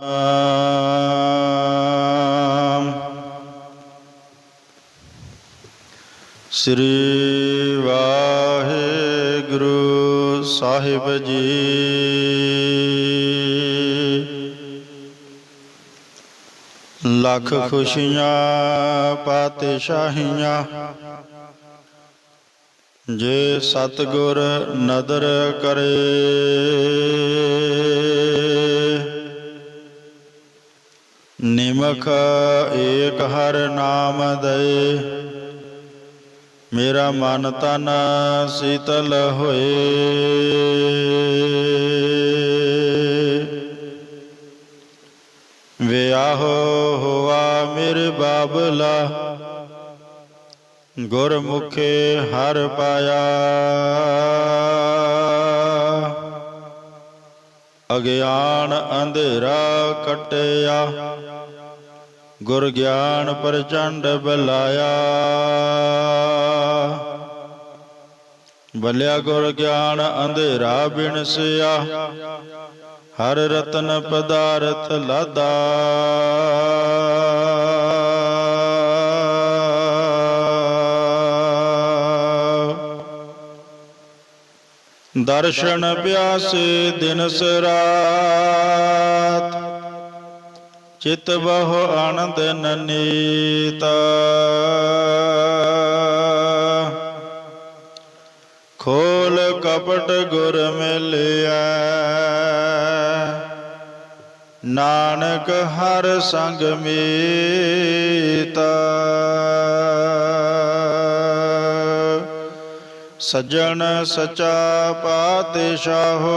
ਆਮ ਸ੍ਰੀ ਵਾਹਿਗੁਰੂ ਸਾਹਿਬ ਜੀ। ਲੱਖ ਖੁਸ਼ੀਆਂ ਪਾਤਸ਼ਾਹੀਆਂ ਜੇ ਸਤਗੁਰ ਨਦਰ ਕਰੇ। ਨਿਮਖ ਏਕ ਹਰ ਨਾਮ ਦਏ। ਮੇਰਾ ਮਨ ਤਨ ਸੀਤਲ ਹੋਏ। ਵਿਆਹ ਹੋਆ ਮੇਰੇ ਬਾਬਲਾ, ਗੁਰਮੁਖੇ ਹਰ ਪਾਇਆ। ਅਗਿਆਨ ਅੰਧੇਰਾ ਕਟਿਆ। ਗੁਰ ਗਿਆਨ ਪ੍ਰਚੰਡ ਬਲਾਇਆ। ਬਲਿਆ ਗੁਰ ਗਿਆਨ ਅੰਧੇਰਾ ਬਿਨਸਿਆ ਹਰ ਰਤਨ ਪਦਾਰਥ ਲਾਦਾ। ਦਰਸ਼ਨ ਪਿਆਸੇ ਦਿਨ ਸਰਾ। ਚਿਤ ਬਹੁ ਆਨੰਦ ਨਨੀਤ ਖੋਲ ਕਪਟ ਗੁਰ ਮਿਲਿਆ ਨਾਨਕ ਹਰ ਸੰਗ ਮੀਤ। ਸਜਣ ਸਚਾ ਪਾਤਸ਼ਾਹੋ।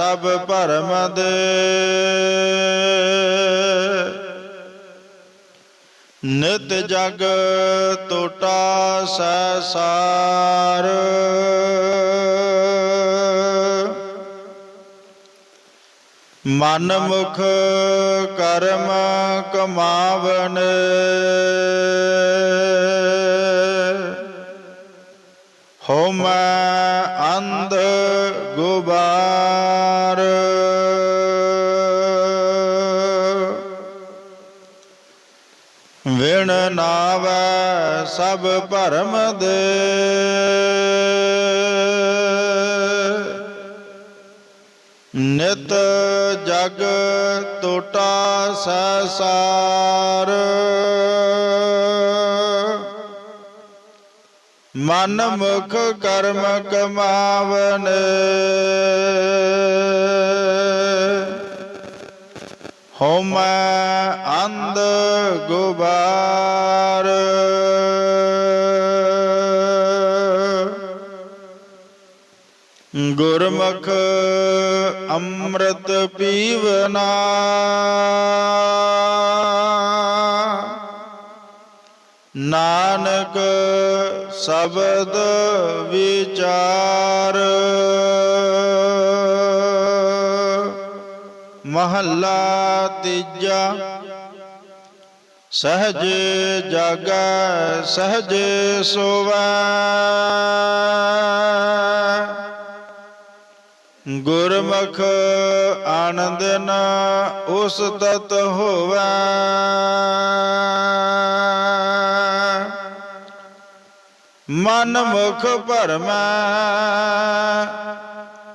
ਸਭ ਭਰਮ ਦੇ ਨਿਤ ਜਗ ਟੋਟਾ ਸੈਸਾਰ ਮਨ ਮੁਖ ਕਰਮ ਕਮਾਵਨ ਹਉਮੈ ਅੰਧ ਗੁਬਾਰ। ਵਿਣ ਨਾਵੈ ਸਭ ਭਰਮ ਦੇ। ਨਿਤ ਜਗ ਟੋਟਾ ਸਸਾਰ ਮਨ ਮੁਖ ਕਰਮ ਕਮਾਵਨ। ਹਉਮੈ ਅੰਧ ਗੁਬਾਰ। ਗੁਰਮੁਖ ਅੰਮ੍ਰਿਤ ਪੀਵਨਾ ਨਾਨਕ ਸ਼ਬਦ ਵਿਚਾਰ। ਮਹੱਲਾ ਤੀਜਾ। ਸਹਜ ਜਾਗੈ ਸਹਜ ਸੋਵੈ। ਗੁਰਮੁਖ ਆਨੰਦ ਨ ਉਸ ਤਤ ਹੋਵੈ। ਮਨ ਮੁਖ ਭਰਮੈ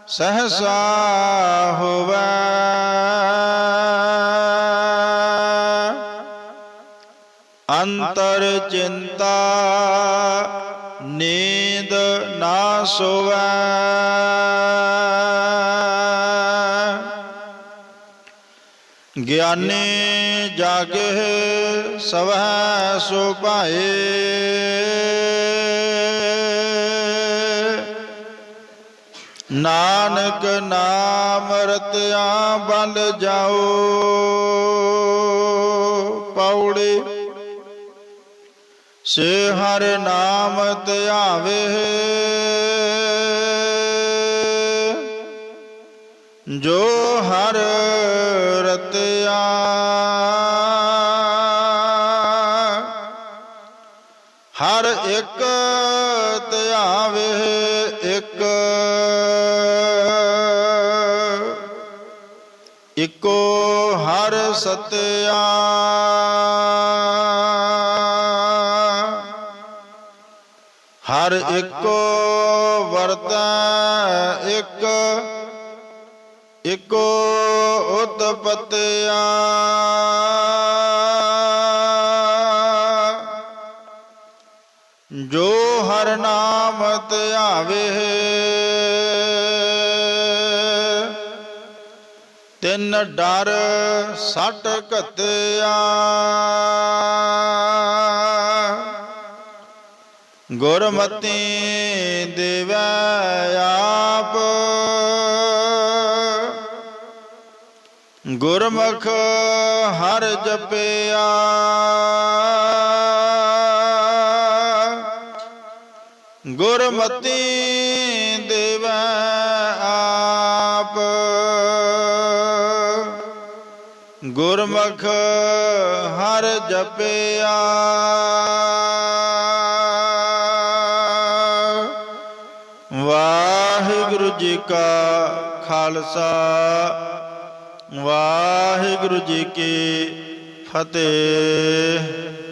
ਸਹਸਾ ਹੋਵੈ। ਅੰਤਰ ਚਿੰਤਾ ਨੀਂਦ ਨਾ ਸੋਵੈ। ਗਿਆਨੀ ਜਾਗੇ ਸਵੈ ਸੋ ਨਾਨਕ ਨਾਮ ਰਤਿਆ ਬਲ ਜਾਓ। ਪੌੜੇ ਸੇ ਹਰ ਨਾਮ ਧਿਆਵੇ ਜੋ ਹਰ ਇਕੋ ਹਰ ਸਤਿਆ। ਹਰ ਇੱਕੋ ਵਰਤੈ ਇੱਕ ਇਕੋ ਉਤਪਤਿਆ। ਜੋ ਹਰ ਨਾਮ ਧਿਆਵੇ ਤਿੰਨ ਡਰ ਸੱਟ ਘਤਿਆ। ਗੁਰਮਤੀ ਦੇਵੈ ਆਪ। ਗੁਰਮੁਖ ਹਰ ਜਪਿਆ। ਗੁਰਮਤੀ ਗੁਰਮੁਖ ਹਰ ਜਪਿਆ। ਵਾਹਿਗੁਰੂ ਜੀ ਕਾ ਖਾਲਸਾ ਵਾਹਿਗੁਰੂ ਜੀ ਕੀ ਫਤਿਹ।